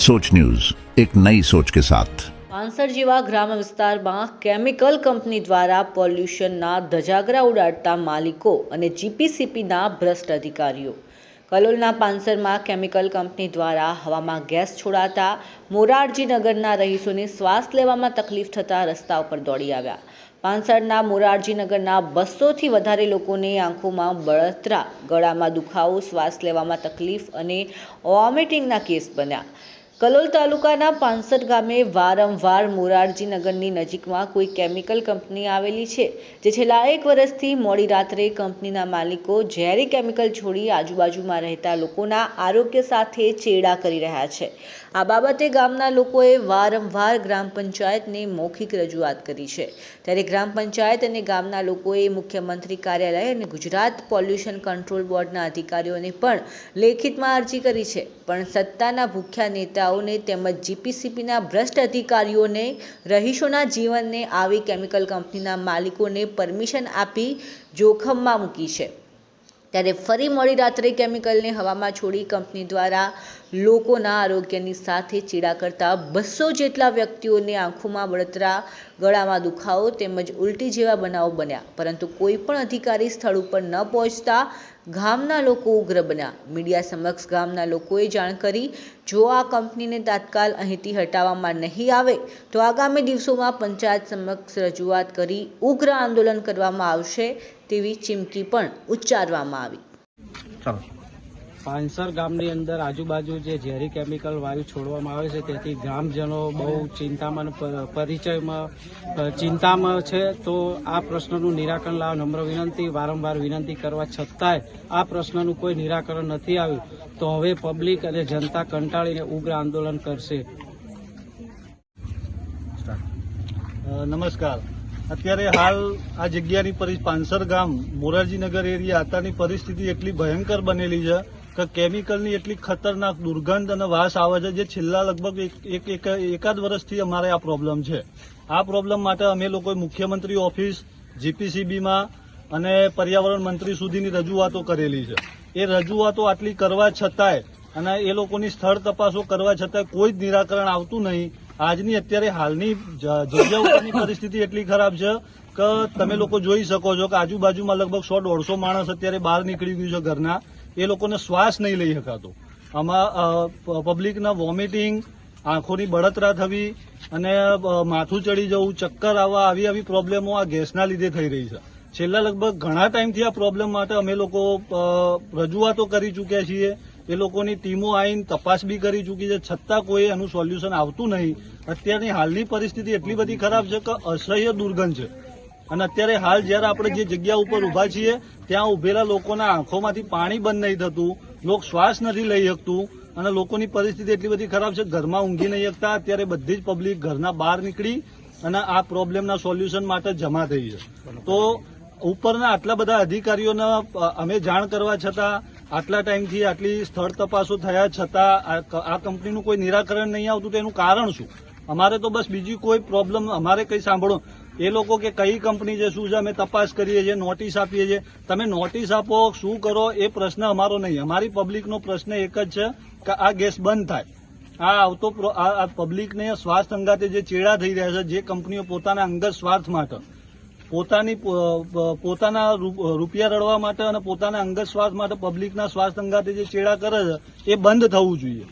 सोच न्यूज एक नई सोच के साथ પાંસઠ જેવા ગ્રામ્ય વિસ્તારમાં કેમિકલ કંપની દ્વારા પોલ્યુશનના ધજાગરા ઉડાડતા માલિકો અને જીપીસીપીના ભ્રષ્ટ અધિકારીઓ કલોલના પાંસરમાં કેમિકલ કંપની દ્વારા હવામાં ગેસ છોડાતા મોરારજીનગરના રહીશોને શ્વાસ લેવામાં તકલીફ થતાં રસ્તા ઉપર દોડી આવ્યા પાંસળના મોરારજીનગરના બસોથી વધારે લોકોને આંખોમાં બળતરા ગળામાં દુખાવો શ્વાસ લેવામાં તકલીફ અને વોમિટિંગના કેસ બન્યા કલોલ તાલુકાના પાંસઠ ગામે વારંવાર મોરારજીનગરની નજીકમાં કોઈ કેમિકલ કંપની આવેલી છે, જે છેલ્લા એક વર્ષથી મોડી રાત્રે કંપનીના માલિકો ઝેરી કેમિકલ છોડી આજુબાજુમાં રહેતા લોકોના આરોગ્ય સાથે ચેડા કરી રહ્યા છે. આ બાબતે ગામના લોકોએ વારંવાર ગ્રામ પંચાયતને મૌખિક રજૂઆત કરી છે. ત્યારે ગ્રામ પંચાયત અને ગામના લોકોએ મુખ્યમંત્રી કાર્યાલય અને ગુજરાત પોલ્યુશન કંટ્રોલ બોર્ડના અધિકારીઓને પણ લેખિતમાં અરજી કરી છે. પણ સત્તાના ભૂખ્યા નેતાઓને તેમજ જીપીસીપીના ભ્રષ્ટ અધિકારીઓને રહીશોના જીવનને આવી કેમિકલ કંપનીના માલિકોને પરમિશન આપી જોખમમાં મૂકી છે. ત્યારે ફરી મોડી રાત્રે કેમિકલને હવામાં છોડી કંપની દ્વારા લોકોના આરોગ્યની સાથે ચેડા કરતા બસો જેટલા વ્યક્તિઓને આંખોમાં બળતરા, ગળામાં દુખાવો તેમજ ઉલટી જેવા બનાવો બન્યા. પરંતુ કોઈ પણ અધિકારી સ્થળ ઉપર ન પહોંચતા ગામના લોકો ઉગ્ર બન્યા. મીડિયા સમક્ષ ગામના લોકોએ જાણ કરી, જો આ કંપનીને તાત્કાલ અહીંથી હટાવવામાં નહીં આવે, તો આગામી દિવસોમાં પંચાયત સમક્ષ રજૂઆત કરી ઉગ્ર આંદોલન કરવામાં આવશે, તેવી ચીમકી પણ ઉચ્ચારવામાં આવી. પાંસર ગામની અંદર આજુબાજુ જે ઝેરી કેમિકલ વાયુ છોડવામાં આવે છે, તેથી ગ્રામજનો બહુ ચિંતામાં પરિચયમાં ચિંતામાં છે. તો આ પ્રશ્નનું નિરાકરણ લાવવા નમ્ર વિનંતી, વારંવાર વિનંતી કરવા છતાંય આ પ્રશ્નનું કોઈ નિરાકરણ નથી આવ્યું. તો હવે પબ્લિક અને જનતા કંટાળીને ઉગ્ર આંદોલન કરશે. નમસ્કાર. અત્યારે હાલ આ જગ્યાની પાનસર ગામ મોરારજીનગર એરિયા અત્યારની પરિસ્થિતિ એટલી ભયંકર બનેલી છે કે કેમિકલની એટલી ખતરનાક દુર્ગંધ અને વાસ આવે છે જે છેલ્લા લગભગ એક- એક એક- એકાદ વર્ષથી અમારે આ પ્રોબ્લેમ છે. આ પ્રોબ્લેમ માટે અમે લોકોએ મુખ્યમંત્રી ઓફિસ જીપીસીબીમાં અને પર્યાવરણ મંત્રી સુધીની રજૂઆતો કરેલી છે. એ રજૂઆતો આટલી કરવા છતાંય અને એ લોકોની સ્થળ તપાસો કરવા છતાંય કોઈ જ નિરાકરણ આવતું નહીં. આજની અત્યારે હાલની જગ્યાઓની પરિસ્થિતિ એટલી ખરાબ છે કે તમે લોકો જોઈ શકો છો કે આજુબાજુમાં લગભગ સો દોઢસો માણસ અત્યારે બહાર નીકળી ગયું છે ઘરના. એ લોકોને શ્વાસ નહીં લઈ શકાતો. આમાં પબ્લિકના વોમિટિંગ આંખોની બળતરા થવી અને માથું ચડી જવું, ચક્કર આવવા, આવી આવી પ્રોબ્લેમો આ ગેસના લીધે થઈ રહી છે. છેલ્લા લગભગ ઘણા ટાઈમથી આ પ્રોબ્લેમ માટે અમે લોકો રજૂઆતો કરી ચૂક્યા છીએ. એ લોકોની ટીમો આવીને તપાસ બી કરી ચૂકી છે. છતાં કોઈ એનું સોલ્યુશન આવતું નહીં. અત્યારની હાલની પરિસ્થિતિ એટલી બધી ખરાબ છે કે અસહ્ય દુર્ગંધ છે. અને અત્યારે હાલ જ્યારે આપણે જે જગ્યા ઉપર ઊભા છીએ, ત્યાં ઉભેલા લોકોના આંખોમાંથી પાણી બંધ નહીં થતું, લોક શ્વાસ નથી લઈ શકતું, અને લોકોની પરિસ્થિતિ એટલી બધી ખરાબ છે, ઘરમાં ઊંઘી નહીં શકતા, અત્યારે બધી જ પબ્લિક ઘરના બહાર નીકળી અને આ પ્રોબ્લેમના સોલ્યુશન માટે જમા થઈ છે. તો ઉપરના આટલા બધા અધિકારીઓને અમે જાણ કરવા છતાં, આટલા ટાઈમથી આટલી સ્થળ તપાસો થયા છતાં, આ કંપનીનું કોઈ નિરાકરણ નહીં આવતું તો એનું કારણ શું? અમારે તો બસ બીજી કોઈ પ્રોબ્લેમ અમારે કંઈ સાંભળો એ લોકો કે કઈ કંપની છે, શું છે, અમે તપાસ કરીએ છીએ, નોટિસ આપીએ છીએ. તમે નોટિસ આપો, શું કરો, એ પ્રશ્ન અમારો નહીં. અમારી પબ્લિકનો પ્રશ્ન એક જ છે કે આ ગેસ બંધ થાય. આ આવતો આ પબ્લિકને સ્વાર્થ અંગાતે જે ચેડા થઈ રહ્યા છે, જે કંપનીઓ પોતાના અંગત સ્વાર્થ માટે, પોતાની પોતાના રૂપિયા રળવા માટે અને પોતાના અંગત સ્વાર્થ માટે પબ્લિકના સ્વાર્થ અંગાતે જે ચેડા કરે છે, એ બંધ થવું જોઈએ.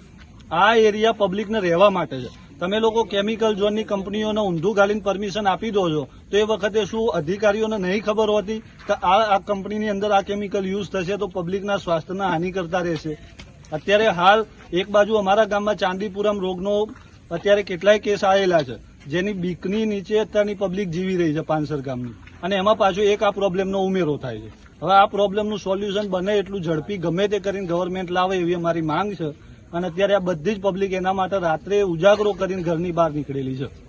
આ એરિયા પબ્લિકને રહેવા માટે છે. તમે લોકો કેમિકલ ઝોનની કંપનીઓને ઊંધું ગાલીને પરમિશન આપી દો છો, તો એ વખતે શું અધિકારીઓને નહીં ખબર હોતી? કે આ કંપનીની અંદર આ કેમિકલ યુઝ થશે તો પબ્લિકના સ્વાસ્થ્યને હાનિ કરતા રહેશે. અત્યારે હાલ એક બાજુ અમારા ગામમાં ચાંદીપુરમ રોગનો અત્યારે કેટલાય કેસ આવેલા છે, જેની બીકની નીચે અત્યારની પબ્લિક જીવી રહી છે પાનસર ગામની. અને એમાં પાછો એક આ પ્રોબ્લેમનો ઉમેરો થાય છે. હવે આ પ્રોબ્લેમનું સોલ્યુશન બને એટલું ઝડપી ગમે તે કરીને ગવર્મેન્ટ લાવે એવી અમારી માંગ છે. અને અત્યારે આ બધી જ પબ્લિક એના માટે રાત્રે ઉજાગરો કરીને ઘરની બહાર નીકળેલી છે.